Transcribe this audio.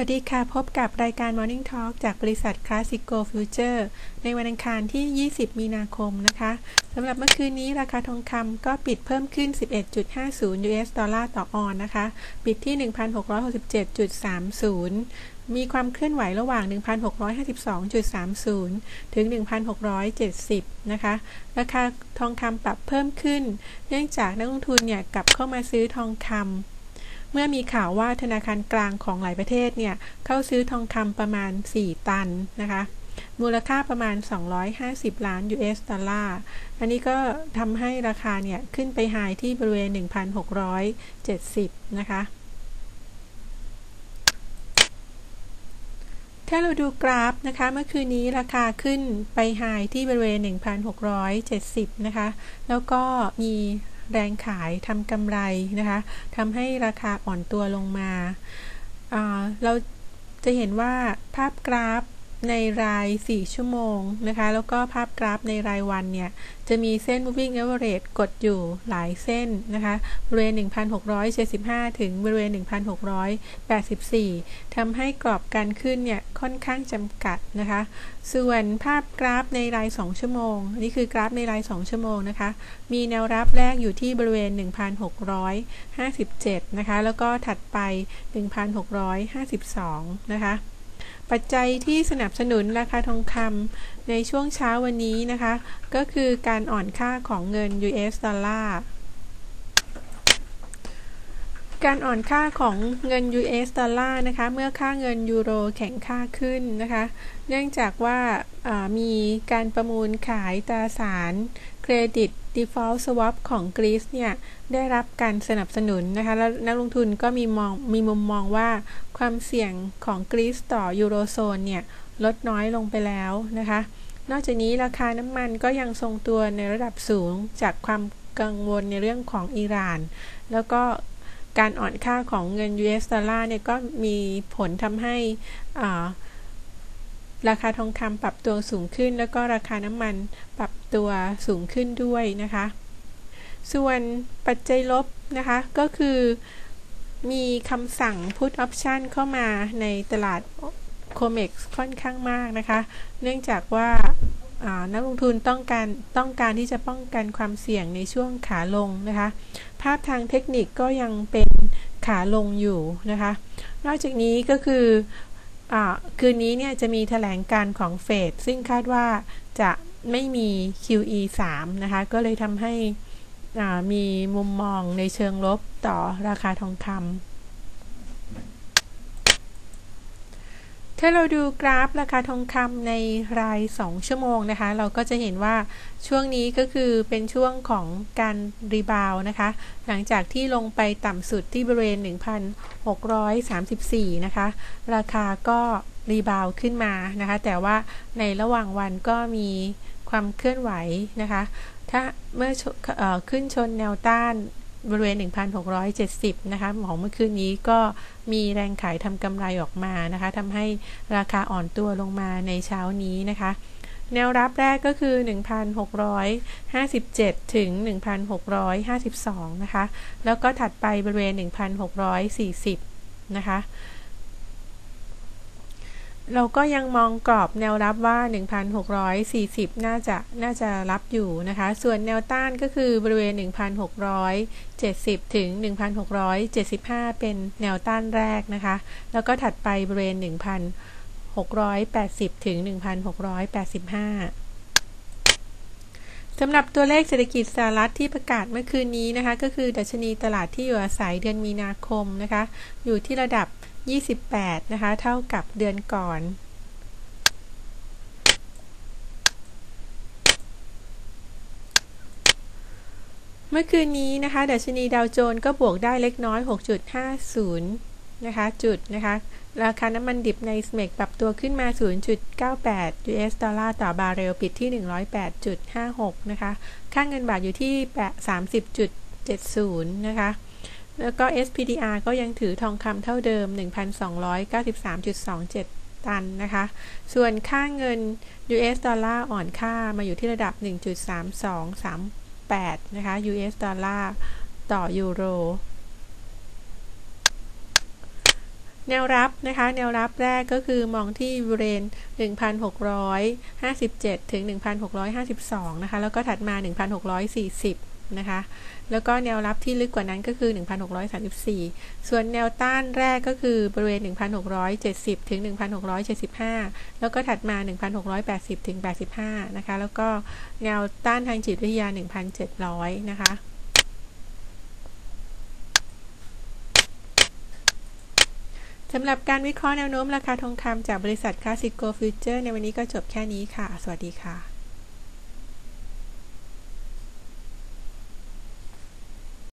วัสดีค่ะ พบกับรายการ Morning Talk จากบริษัท Classico Future ในวันอังคารที่ 20 มีนาคมนะคะสำหรับเมื่อคืนนี้ราคาทองคำก็ปิดเพิ่มขึ้น 11.50 US ดอลลาร์ต่อออนนะคะ ปิดที่ 1,667.30 มีความเคลื่อนไหวระหว่าง 1,652.30 ถึง 1,670 นะคะ ราคาทองคำปรับเพิ่มขึ้น เนื่องจากนักลงทุนเนี่ยกลับเข้ามาซื้อทองคำ มื่อมีข่าวว่าธนาคารกลางของหลายประเทศเนี่ย เข้าซื้อทองคำประมาณ 4 ตันนะคะมูลค่าประมาณ 250 ล้าน US ดอลลาร์ อันนี้ก็ทำให้ราคาเนี่ย ขึ้นไปไฮที่บริเวณ 1,670 นะคะ ถ้าเราดูกราฟนะคะ เมื่อคืนนี้ราคาขึ้นไปไฮที่บริเวณ 1,670 นะคะ แล้วก็มี แรงขายทำกำไรนะคะทำให้ราคาอ่อนตัวลงมา เราจะเห็นว่าภาพกราฟ ในราย 4 ชั่วโมงนะคะ แล้วก็ภาพกราฟในรายวันเนี่ย จะมีเส้น moving average กดอยู่หลายเส้นนะคะ บริเวณ 1,675 ถึงบริเวณ 1,684 ทำให้กรอบการขึ้นเนี่ย ค่อนข้างจำกัดนะคะ ส่วนภาพกราฟในราย 2 ชั่วโมง นี่คือกราฟในราย 2 ชั่วโมงนะคะ มีแนวรับแรกอยู่ที่บริเวณ 1,657 นะคะ แล้วก็ถัดไป 1,652 นะคะ ปัจจัยที่สนับสนุนราคาทองคำในช่วงเช้าวันนี้นะคะ ก็คือการอ่อนค่าของเงิน US ดอลลาร์การอ่อนค่าของเงิน US ดอลลาร์นะคะ เมื่อค่าเงินยูโรแข็งค่าขึ้นนะคะ เนื่องจากว่ามีการประมูลขายตราสารเครดิต default swap ของกรีซเนี่ยได้รับการสนับสนุนนะคะ แล้วนักลงทุนก็มีมองมีมุมมองว่าความเสี่ยงของกรีซต่อยูโรโซนเนี่ยลดน้อยลงไปแล้วนะคะ นอกจากนี้ราคาน้ำมันก็ยังทรงตัวในระดับสูงจากความกังวลในเรื่องของอิหร่าน แล้วก็การอ่อนค่าของเงิน US ดอลลาร์เนี่ยก็มีผลทำให้อ่า ราคาทองคำปรับตัวสูงขึ้น แล้วก็ราคาน้ำมันปรับตัวสูงขึ้นด้วยนะคะ ส่วนปัจจัยลบนะคะก็คือมีคำสั่ง put option เข้ามาในตลาด COMEX ค่อนข้างมากนะคะ เนื่องจากว่านักลงทุนต้องการต้องการที่จะป้องกันความเสี่ยงในช่วงขาลงนะคะ ภาพทางเทคนิคก็ยังเป็นขาลงอยู่นะคะ นอกจากนี้ก็คือ คืนนี้เนี่ยจะมีแถลงการของเฟดซึ่งคาดว่าจะไม่มี QE 3 นะคะ ก็เลยทำให้มีมุมมองในเชิงลบต่อราคาทองคำ ถ้าเราดูกราฟราคาทองคำในราย 2 ชั่วโมงนะคะ เราก็จะเห็นว่าช่วงนี้ก็คือเป็นช่วงของการรีบาวนะคะ หลังจากที่ลงไปต่ำสุดที่บริเวณ 1,634 นะคะ ราคาก็รีบาวขึ้นมานะคะ แต่ว่าในระหว่างวันก็มีความเคลื่อนไหวนะคะ ถ้าเมื่ออขึ้นชนแนวต้าน บริเวณ 1,670 นะคะ ของเมื่อคืนนี้ก็มีแรงขายทำกำไรออกมานะคะทำให้ราคาอ่อนตัวลงมาในเช้านี้นะคะ แนวรับแรกก็คือ 1,657 ถึง 1,652 นะคะ แล้วก็ถัดไปบริเวณ 1,640 นะคะ เราก็ยังมองกรอบแนวรับว่า 1,640 น่าจะน่าจะรับอยู่นะคะ ส่วนแนวต้านก็คือบริเวณ 1,670 ถึง 1,675 เป็นแนวต้านแรกนะคะ แล้วก็ถัดไปบริเวณ 1,680 ถึง 1,685สำหรับตัวเลขเศรษฐกิจสหรัฐที่ประกาศเมื่อคืนนี้นะคะ ก็คือดัชนีตลาดที่อยู่อาศัยเดือนมีนาคมนะคะ อยู่ที่ระดับ 28 นะคะ เท่ากับเดือนก่อน เมื่อคืนนี้นะคะดัชนีดาวโจนส์ก็บวกได้เล็กน้อย 6.50 นะคะ จุดนะคะ ราคาน้ำมันดิบในสเมกปรับตัวขึ้นมา 0.98 US ดอลลาร์ต่อบาร์เรลปิดที่ 108.56 นะคะ ค่างเงินบาทอยู่ที่ 30.70 นะคะ แล้วก็ SPDR ก็ยังถือทองคำเท่าเดิม 1,293.27 ตันนะคะ ส่วนค่าเงิน US ดอลลาร์อ่อนค่ามาอยู่ที่ระดับ 1.3238 นะคะ US ดอลลาร์ต่อยูโร แนวรับนะคะ แนวรับแรกก็คือมองที่บริเวณ1,657 ถึง 1,652 นะคะ แล้วก็ถัดมา 1,640 นะคะ แล้วก็แนวรับที่ลึกกว่านั้นก็คือ 1,634 ส่วนแนวต้านแรกก็คือบริเวณ 1,670 ถึง 1,675 แล้วก็ถัดมา 1,680 ถึง 85 นะคะ แล้วก็แนวต้านทางจิตวิทยา 1,700 นะคะสำหรับการวิเคราะห์แนวโน้มราคาทองคำจากบริษัทคลาสสิโกฟิวเจอร์ในวันนี้ก็จบแค่นี้ค่ะ สวัสดีค่ะ